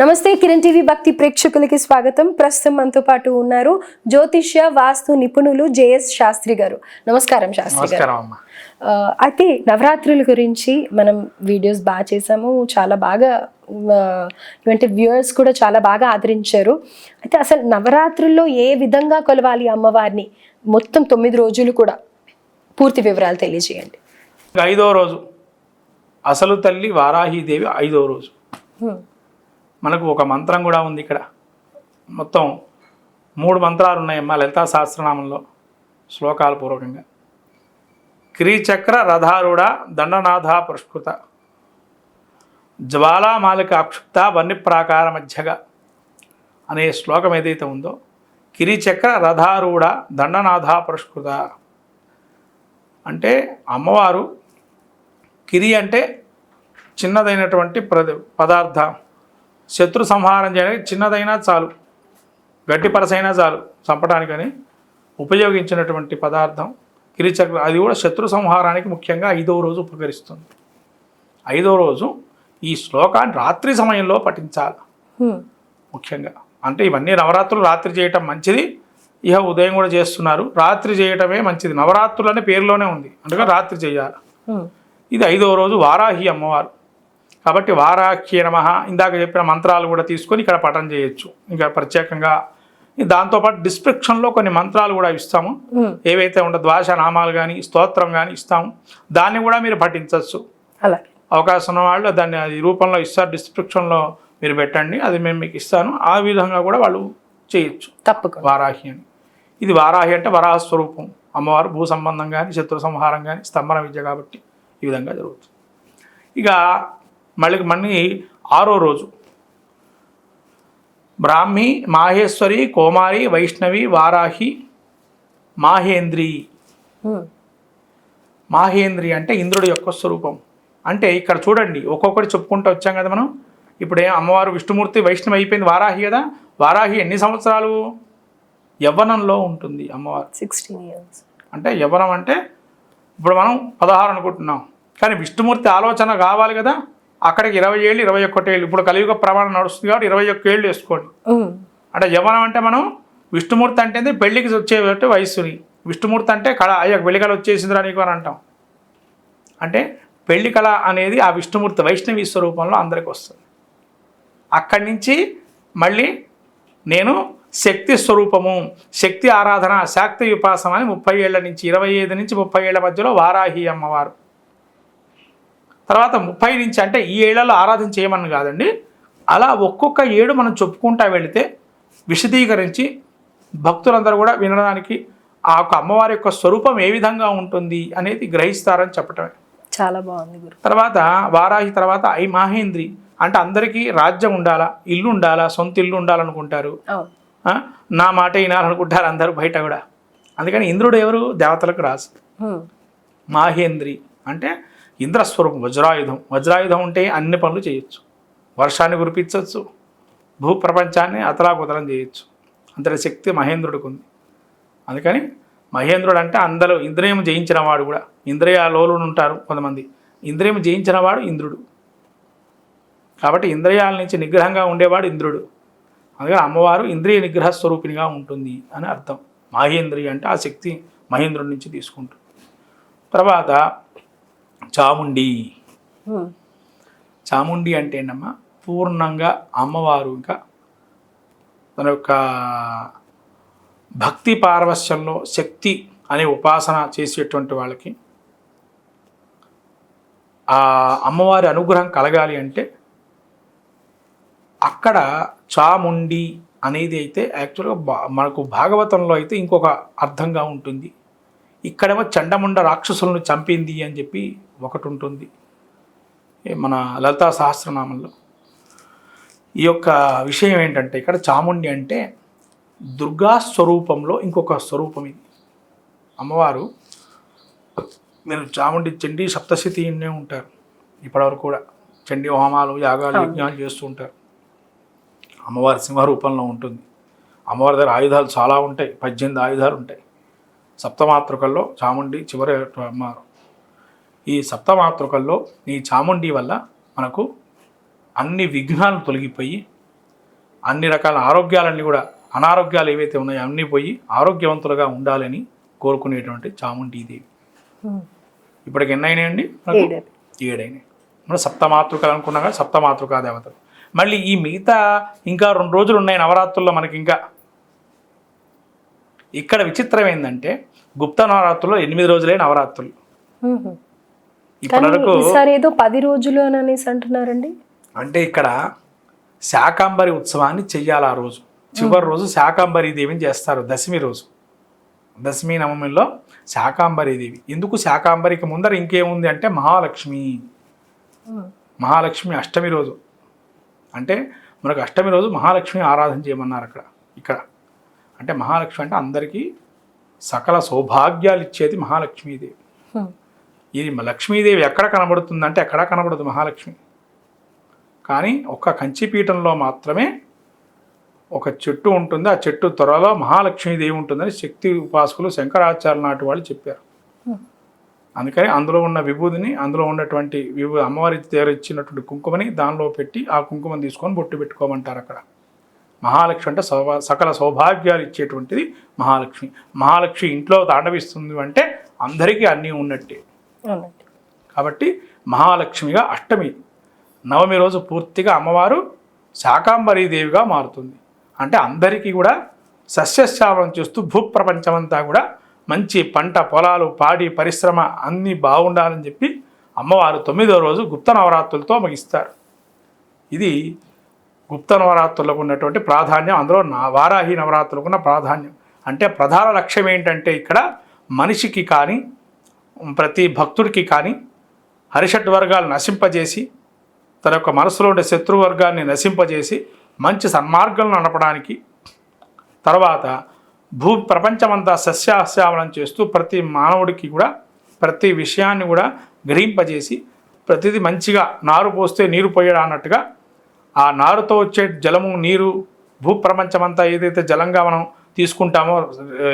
నమస్తే కిరణ్ టీవీ భక్తి ప్రేక్షకులకి స్వాగతం. ప్రస్తుతం మనతో పాటు ఉన్నారు జ్యోతిష్య వాస్తు నిపుణులు జేఎస్ శాస్త్రి గారు. నమస్కారం శాస్త్రి గారు. అయితే నవరాత్రుల గురించి మనం వీడియోస్ బాగా చేసాము. చాలా బాగా ఇవంటి వ్యూవర్స్ కూడా చాలా బాగా ఆదరించారు. అయితే అసలు నవరాత్రుల్లో ఏ విధంగా కొలవాలి అమ్మవారిని? మొత్తం తొమ్మిది రోజులు కూడా పూర్తి వివరాలు తెలియజేయండి. ఐదో రోజు. అసలు తల్లి వారాహీదేవి ఐదో రోజు. మనకు ఒక మంత్రం కూడా ఉంది ఇక్కడ. మొత్తం మూడు మంత్రాలు ఉన్నాయమ్మా లలితా సహస్రనామంలో శ్లోకాల పూర్వకంగా. క్రీచక్ర రథారుడ దండనాథ పురస్కృత. జ్వాలామాలిక అక్షుప్త వన్యప్రాకార మధ్యగా అనే శ్లోకం ఏదైతే ఉందో కిరిచక్ర రథారూఢ దండనాథ పురస్కృత. అంటే అమ్మవారు కిరి అంటే చిన్నదైనటువంటి ప్రద పదార్థం. శత్రు సంహారం చేయడానికి చిన్నదైనా చాలు గట్టి పరసైనా చాలు చంపడానికని ఉపయోగించినటువంటి పదార్థం కిరిచక్ర అది కూడా శత్రు సంహారానికి ముఖ్యంగా ఐదవ రోజు ఉపకరిస్తుంది. ఐదవ రోజు ఈ శ్లోకాన్ని రాత్రి సమయంలో పఠించాలి. ముఖ్యంగా. అంటే ఇవన్నీ నవరాత్రులు రాత్రి చేయటం మంచిది. ఇహ ఉదయం కూడా చేస్తున్నారు. రాత్రి చేయటమే మంచిది. నవరాత్రులు అనే పేరులోనే ఉంది. అందుకని రాత్రి చేయాలి. ఇది ఐదవ రోజు వారాహి అమ్మవారు. కాబట్టి వారాహ్య నమ. ఇందాక చెప్పిన మంత్రాలు కూడా తీసుకొని ఇక్కడ పఠనం చేయొచ్చు. ఇంకా ప్రత్యేకంగా దాంతోపాటు డిస్క్రిప్షన్లో కొన్ని మంత్రాలు కూడా ఇస్తాము. ఏవైతే ఉంటే ద్వాస నామాలు కానీ స్తోత్రం కానీ ఇస్తాము. దాన్ని కూడా మీరు పఠించవచ్చు అలాగే. అవకాశం ఉన్న వాళ్ళు దాన్ని అది రూపంలో ఇస్తారు. డిస్క్రిప్షన్లో మీరు పెట్టండి. అది మేము మీకు ఇస్తాను. ఆ విధంగా కూడా వాళ్ళు చేయొచ్చు. తప్పకుండా. వారాహి అని ఇది వారాహి అంటే వరాహ స్వరూపం అమ్మవారు భూ సంబంధం కానీ శత్రు సంహారం కానీ స్తంభన విద్య కాబట్టి ఈ విధంగా జరుగుతుంది. ఇక మళ్ళీ మళ్ళీ ఆరో రోజు. బ్రాహ్మి మాహేశ్వరి కోమారి వైష్ణవి వారాహి మాహేంద్రి. మాహేంద్రి అంటే ఇంద్రుడి యొక్క స్వరూపం. అంటే ఇక్కడ చూడండి ఒక్కొక్కటి చెప్పుకుంటూ వచ్చాం కదా మనం. ఇప్పుడు ఏం అమ్మవారు విష్ణుమూర్తి వైష్ణవి అయిపోయింది వారాహి కదా. వారాహి ఎన్ని సంవత్సరాలు? యవ్వనంలో ఉంటుంది అమ్మవారు. సిక్స్టీన్ ఇయర్స్ అంటే యవ్వనం అంటే ఇప్పుడు మనం పదహారు అనుకుంటున్నాం. కానీ విష్ణుమూర్తి ఆలోచన కావాలి కదా. అక్కడికి ఇరవై ఏళ్ళు ఇరవై ఒక్కటి ఏళ్ళు. ఇప్పుడు కలియుగ ప్రమాణం నడుస్తుంది కాబట్టి ఇరవై ఒక్క ఏళ్ళు వేసుకోండి. అంటే యవ్వనం అంటే మనం విష్ణుమూర్తి అంటే పెళ్ళికి వచ్చే వయస్సుని. విష్ణుమూర్తి అంటే కళ అయ్యా పెళ్ళి కళ వచ్చేసిందిరా నీకు అని అంటాం. అంటే పెళ్ళి కళ అనేది ఆ విష్ణుమూర్తి వైష్ణవి స్వరూపంలో అందరికి వస్తుంది. అక్కడి నుంచి మళ్ళీ నేను శక్తి స్వరూపము శక్తి ఆరాధన శాక్తి విపాసన అని ముప్పై ఏళ్ళ నుంచి ఇరవై ఐదు నుంచి ముప్పై ఏళ్ళ మధ్యలో వారాహి అమ్మవారు. తర్వాత ముప్పై నుంచి అంటే ఈ ఏళ్ళలో ఆరాధన చేయమని కాదండి. అలా ఒక్కొక్క ఏడు మనం చెప్పుకుంటా వెళితే విశదీకరించి భక్తులందరూ కూడా వినడానికి ఆ యొక్క అమ్మవారి యొక్క స్వరూపం ఏ విధంగా ఉంటుంది అనేది గ్రహిస్తారని చెప్పటమే. చాలా బాగుంది గురు. తర్వాత వారాహి తర్వాత ఐ మాహేంద్రి అంటే అందరికీ రాజ్యం ఉండాలా ఇల్లు ఉండాలా సొంత ఇల్లు ఉండాలనుకుంటారు? నా మాట వినాలనుకుంటారు అందరూ బయట కూడా. అందుకని ఇంద్రుడు ఎవరు? దేవతలకు రాసు. మాహేంద్రి అంటే ఇంద్రస్వరూపం వజ్రాయుధం. వజ్రాయుధం ఉంటే అన్ని పనులు చేయొచ్చు. వర్షాన్ని కురిపించవచ్చు భూప్రపంచాన్ని అతలాకుతలం చేయొచ్చు. అంతటి శక్తి మహేంద్రుడికి ఉంది. అందుకని మహేంద్రుడు అంటే అందరూ ఇంద్రియం జయించిన వాడు కూడా. ఇంద్రియాలోలు ఉంటారు కొంతమంది. ఇంద్రియం జయించిన వాడు ఇంద్రుడు. కాబట్టి ఇంద్రియాల నుంచి నిగ్రహంగా ఉండేవాడు ఇంద్రుడు. అందుకని అమ్మవారు ఇంద్రియ నిగ్రహ స్వరూపిణిగా ఉంటుంది అని అర్థం. మహేంద్రియ అంటే ఆ శక్తి మహేంద్రుడి నుంచి తీసుకుంటుంది. తర్వాత చాముండి. చాముండి అంటే ఏంటమ్మా? పూర్ణంగా అమ్మవారు ఇంకా తన యొక్క భక్తి పారవశ్యంలో శక్తి అనే ఉపాసన చేసేటువంటి వాళ్ళకి ఆ అమ్మవారి అనుగ్రహం కలగాలి అంటే అక్కడ చాముండి అనేది అయితే యాక్చువల్గా బా మనకు భాగవతంలో అయితే ఇంకొక అర్థంగా ఉంటుంది. ఇక్కడేమో చండముండ రాక్షసులను చంపింది అని చెప్పి ఒకటి ఉంటుంది మన లలితా సహస్రనామంలో. ఈ యొక్క విషయం ఏంటంటే ఇక్కడ చాముండి అంటే దుర్గా స్వరూపంలో ఇంకొక స్వరూపం ఇది. అమ్మవారు మీరు చాముండి చండీ సప్తశతినే ఉంటారు. ఇప్పటివరకు కూడా చండీ హోమాలు యాగాలు యజ్ఞాలు చేస్తూ ఉంటారు. అమ్మవారి సింహ రూపంలో ఉంటుంది. అమ్మవారి దగ్గర ఆయుధాలు చాలా ఉంటాయి. పద్దెనిమిది ఆయుధాలు ఉంటాయి. సప్తమాతృకల్లో చాముండి చివరి అమ్మవారు. ఈ సప్తమాతృకల్లో ఈ చాముండి వల్ల మనకు అన్ని విఘ్నాలు తొలగిపోయి అన్ని రకాల ఆరోగ్యాలన్నీ కూడా అనారోగ్యాలు ఏవైతే ఉన్నాయో అన్నీ పోయి ఆరోగ్యవంతులుగా ఉండాలని కోరుకునేటువంటి చాముండీదేవి ఉమ్. ఇప్పటికి ఎన్ని అయినాయండి. ఏడైనాయి. మనం సప్తమాతృకలు అనుకున్నాం కదా సప్తమాతృకా దేవతలు. మళ్ళీ ఈ మిగతా ఇంకా రెండు రోజులు ఉన్నాయి నవరాత్రుల్లో మనకి ఇంకా ఇక్కడ విచిత్రం ఏంటంటే గుప్త నవరాత్రుల్లో ఎనిమిది రోజులే నవరాత్రులు. ఇప్పటివరకు ఏదో పది రోజులు అని అనేసి అంటున్నారండి? అంటే ఇక్కడ శాకాంబరి ఉత్సవాన్ని చెయ్యాలి ఆ రోజు. చివరి రోజు శాకాంబరి దేవిని చేస్తారు దశమి రోజు. దశమి నవమిలో శాకాంబరి దేవి. ఎందుకు శాకాంబరికి ముందర ఇంకేముంది అంటే మహాలక్ష్మి. మహాలక్ష్మి అష్టమి రోజు. అంటే మనకు అష్టమి రోజు మహాలక్ష్మి ఆరాధన చేయమన్నారు అక్కడ ఇక్కడ. అంటే మహాలక్ష్మి అంటే అందరికీ సకల సౌభాగ్యాలు ఇచ్చేది మహాలక్ష్మీదేవి. ఇది లక్ష్మీదేవి ఎక్కడ కనబడుతుందంటే ఎక్కడా కనబడదు మహాలక్ష్మి. కానీ ఒక్క కంచిపీఠంలో మాత్రమే ఒక చెట్టు ఉంటుంది. ఆ చెట్టు త్వరలో మహాలక్ష్మీదేవి ఉంటుందని శక్తి ఉపాసకులు శంకరాచార్య నాటి వాళ్ళు చెప్పారు. అందుకని అందులో ఉన్న విభూదిని అందులో ఉన్నటువంటి విభూ అమ్మవారి దగ్గర ఇచ్చినటువంటి కుంకుమని దానిలో పెట్టి ఆ కుంకుమని తీసుకొని బొట్టు పెట్టుకోమంటారు అక్కడ. మహాలక్ష్మి అంటే సౌభా సకల సౌభాగ్యాలు ఇచ్చేటువంటిది మహాలక్ష్మి. మహాలక్ష్మి ఇంట్లో తాండవిస్తుంది అంటే అందరికీ అన్నీ ఉన్నట్టే. కాబట్టి మహాలక్ష్మిగా అష్టమి నవమి రోజు పూర్తిగా అమ్మవారు శాకాంబరీదేవిగా మారుతుంది. అంటే అందరికీ కూడా సస్యశ్యామలం చేస్తూ భూప్రపంచమంతా కూడా మంచి పంట పొలాలు పాడి పరిశ్రమ అన్నీ బాగుండాలని చెప్పి అమ్మవారు తొమ్మిదో రోజు గుప్త నవరాత్రులతో ముగిస్తారు. ఇది గుప్త నవరాత్రులకు ఉన్నటువంటి ప్రాధాన్యం అందులో నా వారాహి నవరాత్రులకు ఉన్న ప్రాధాన్యం. అంటే ప్రధాన లక్ష్యం ఏంటంటే ఇక్కడ మనిషికి కానీ ప్రతి భక్తుడికి కానీ హరిషట్ వర్గాలు నశింపజేసి తన యొక్క మనసులో ఉండే శత్రువర్గాన్ని నశింపజేసి మంచి సన్మార్గంలో నడపడానికి తర్వాత భూ ప్రపంచమంతా సస్యాశ్యామలం చేస్తూ ప్రతి మానవుడికి కూడా ప్రతి విషయాన్ని కూడా గ్రహింపజేసి ప్రతిదీ మంచిగా నారు పోస్తే నీరు పోయడా అన్నట్టుగా ఆ నారుతో వచ్చే జలము నీరు భూప్రపంచమంతా ఏదైతే జలంగా మనం తీసుకుంటామో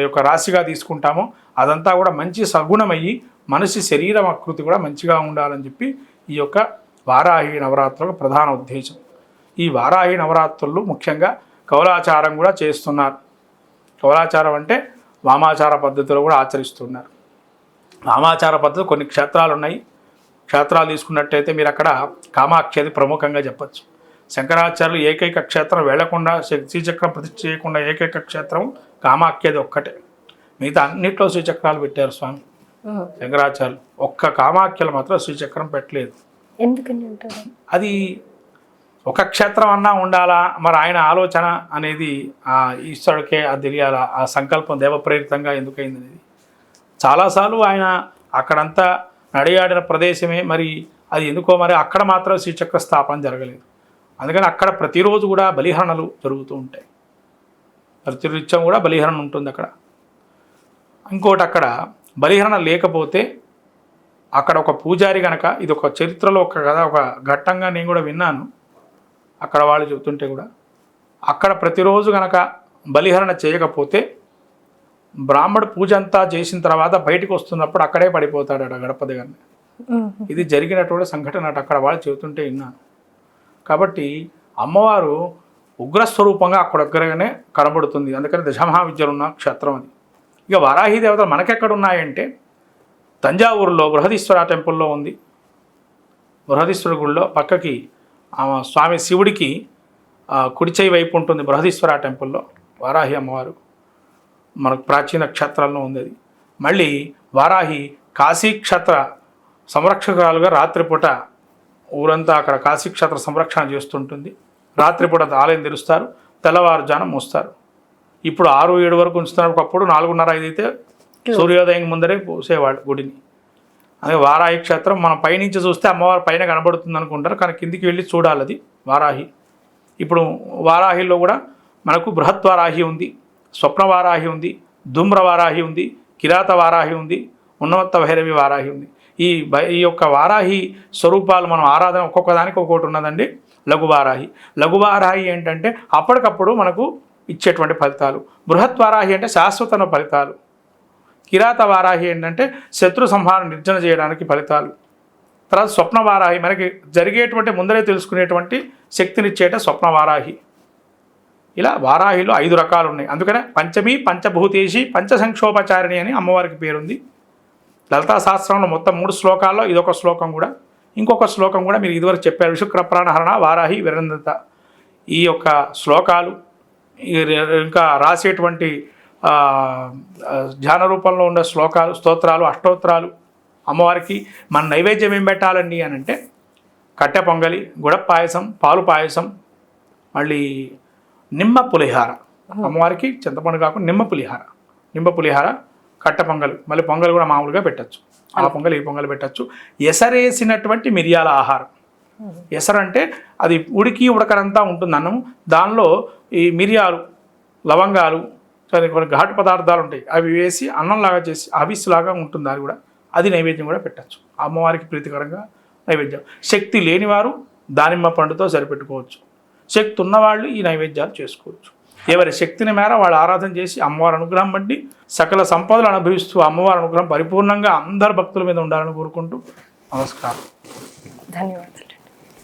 యొక్క రాశిగా తీసుకుంటామో అదంతా కూడా మంచి సగుణమయ్యి మనిషి శరీరం ఆకృతి కూడా మంచిగా ఉండాలని చెప్పి ఈ యొక్క వారాహి నవరాత్రుల ప్రధాన ఉద్దేశం. ఈ వారాహి నవరాత్రులు ముఖ్యంగా కౌలాచారం కూడా చేస్తున్నారు. కౌలాచారం అంటే వామాచార పద్ధతిలో కూడా ఆచరిస్తున్నారు. వామాచార పద్ధతి కొన్ని క్షేత్రాలు ఉన్నాయి క్షేత్రాలు తీసుకున్నట్టయితే మీరు అక్కడ కామాఖ్యది ప్రముఖంగా చెప్పచ్చు. శంకరాచార్యులు ఏకైక క్షేత్రం వెళ్ళకుండా శ్రీచక్రం ప్రతిష్ఠ చేయకుండా ఏకైక క్షేత్రం కామాఖ్యది ఒక్కటే. మిగతా అన్నిట్లో శ్రీచక్రాలు పెట్టారు స్వామి. శంకరాచార్యులు. ఒక్క కామాఖ్యలు మాత్రం శ్రీచక్రం పెట్టలేదు. అది ఒక క్షేత్రం అన్నా ఉండాలా? మరి ఆయన ఆలోచన అనేది ఆ ఈశ్వరుడికే అది తెలియాలా? ఆ సంకల్పం దేవప్రేరితంగా ఎందుకైంది అనేది చాలాసార్లు ఆయన అక్కడంతా నడియాడిన ప్రదేశమే మరి అది ఎందుకో మరి అక్కడ మాత్రం శ్రీచక్ర స్థాపన జరగలేదు. అందుకని అక్కడ ప్రతిరోజు కూడా బలిహరణలు జరుగుతూ ఉంటాయి. ప్రతినిత్యం కూడా బలిహరణ ఉంటుంది అక్కడ. ఇంకోటి అక్కడ బలిహరణ లేకపోతే అక్కడ ఒక పూజారి గనక ఇది ఒక చరిత్రలో ఒక కథ ఒక ఘట్టంగా నేను కూడా విన్నాను. అక్కడ వాళ్ళు చెబుతుంటే కూడా అక్కడ ప్రతిరోజు గనక బలిహరణ చేయకపోతే బ్రాహ్మడు పూజ అంతా చేసిన తర్వాత బయటకు వస్తున్నప్పుడు అక్కడే పడిపోతాడట గడప దగ్గరనే. ఇది జరిగినటువంటి సంఘటన అట అక్కడ వాళ్ళు చెబుతుంటే విన్నాను. కాబట్టి అమ్మవారు ఉగ్రస్వరూపంగా అక్కడ దగ్గరగానే కనబడుతుంది. అందుకని దశమహావిద్యలు ఉన్న క్షేత్రం అది. ఇక వారాహి దేవతలు మనకెక్కడ ఉన్నాయంటే తంజావూరులో బృహదీశ్వర టెంపుల్లో ఉంది. బృహదీశ్వర గుడిలో పక్కకి స్వామి శివుడికి కుడిచేయి వైపు ఉంటుంది బృహదీశ్వర టెంపుల్లో వారాహి అమ్మవారు. మనకు ప్రాచీన క్షేత్రాల్లో ఉంది అది. మళ్ళీ వారాహి కాశీ క్షేత్ర సంరక్షకురాలుగా రాత్రిపూట ఊరంతా అక్కడ కాశీ క్షేత్ర సంరక్షణ చేస్తుంటుంది. రాత్రిపూట ఆలయం తెరుస్తారు. తెల్లవారుజానం మూస్తారు. ఇప్పుడు ఆరు ఏడు వరకు ఉంచుతున్నారు ఒకప్పుడు నాలుగున్నర ఐదు అయితే సూర్యోదయం ముందరే పోసేవాడు గుడిని. అదే వారాహి క్షేత్రం మనం పైనుంచి చూస్తే అమ్మవారు పైన కనబడుతుంది అనుకుంటారు. కానీ కిందికి వెళ్ళి చూడాలి అది వారాహి. ఇప్పుడు వారాహిలో కూడా మనకు బృహత్ వారాహి ఉంది స్వప్న వారాహి ఉంది ధూమ్ర వారాహి ఉంది కిరాత వారాహి ఉంది ఉన్నవత్త భైరవి వారాహి ఉంది. ఈ బై- ఈ యొక్క వారాహి స్వరూపాలు మనం ఆరాధన ఒక్కొక్క దానికి ఒక్కొక్కటి ఉన్నదండి. లఘువారాహి. లఘువారాహి ఏంటంటే అప్పటికప్పుడు మనకు ఇచ్చేటువంటి ఫలితాలు. బృహత్ వారాహి అంటే శాశ్వత ఫలితాలు. కిరాత వారాహి ఏంటంటే శత్రు సంహారం నిర్జన చేయడానికి ఫలితాలు. తర్వాత స్వప్న వారాహి మనకి జరిగేటువంటి ముందరే తెలుసుకునేటువంటి శక్తినిచ్చేట స్వప్న వారాహి ఇలా వారాహిలో ఐదు రకాలు ఉన్నాయి. అందుకనే పంచమి పంచభూతేషి పంచ సంక్షోపచారిణి అని అమ్మవారికి పేరుంది. లలితా శాస్త్రంలో మొత్తం మూడు శ్లోకాల్లో ఇదొక శ్లోకం కూడా. ఇంకొక శ్లోకం కూడా మీరు ఇదివరకు చెప్పారు. విశుక్ర ప్రాణహరణ వారాహి విరంధత ఈ యొక్క శ్లోకాలు ఇంకా రాసేటువంటి ధ్యాన రూపంలో ఉండే శ్లోకాలు స్తోత్రాలు అష్టోత్తరాలు అమ్మవారికి మన నైవేద్యం ఏం పెట్టాలండి అని అంటే కట్టె పొంగలి గుడ పాయసం పాలు పాయసం మళ్ళీ నిమ్మ పులిహార. అమ్మవారికి చింతపండు కాకుండా నిమ్మ పులిహార. నిమ్మ పులిహార కట్ట పొంగల్ మళ్ళీ పొంగల్ కూడా మామూలుగా పెట్టచ్చు. ఆ పొంగల్ ఈ పొంగల్ పెట్టచ్చు. ఎసరేసినటువంటి మిరియాల ఆహారం. ఎసరు అంటే అది ఉడికి ఉడకనంతా ఉంటుంది అన్నం దానిలో ఈ మిరియాలు లవంగాలు కొన్ని ఘాటు పదార్థాలు ఉంటాయి. అవి వేసి అన్నంలాగా చేసి హవిస్ లాగా ఉంటుంది అది కూడా. అది నైవేద్యం కూడా పెట్టచ్చు. అమ్మవారికి ప్రీతికరంగా నైవేద్యం. శక్తి లేనివారు దానిమ్మ పండుతో సరిపెట్టుకోవచ్చు. శక్తి ఉన్నవాళ్ళు ఈ నైవేద్యాలు చేసుకోవచ్చు. ఎవరి శక్తిని మేర వాళ్ళు ఆరాధన చేసి అమ్మవారి అనుగ్రహం బట్టి సకల సంపదలు అనుభవిస్తూ అమ్మవారి అనుగ్రహం పరిపూర్ణంగా అందరు భక్తుల మీద ఉండాలని కోరుకుంటూ నమస్కారం. ధన్యవాదాలు.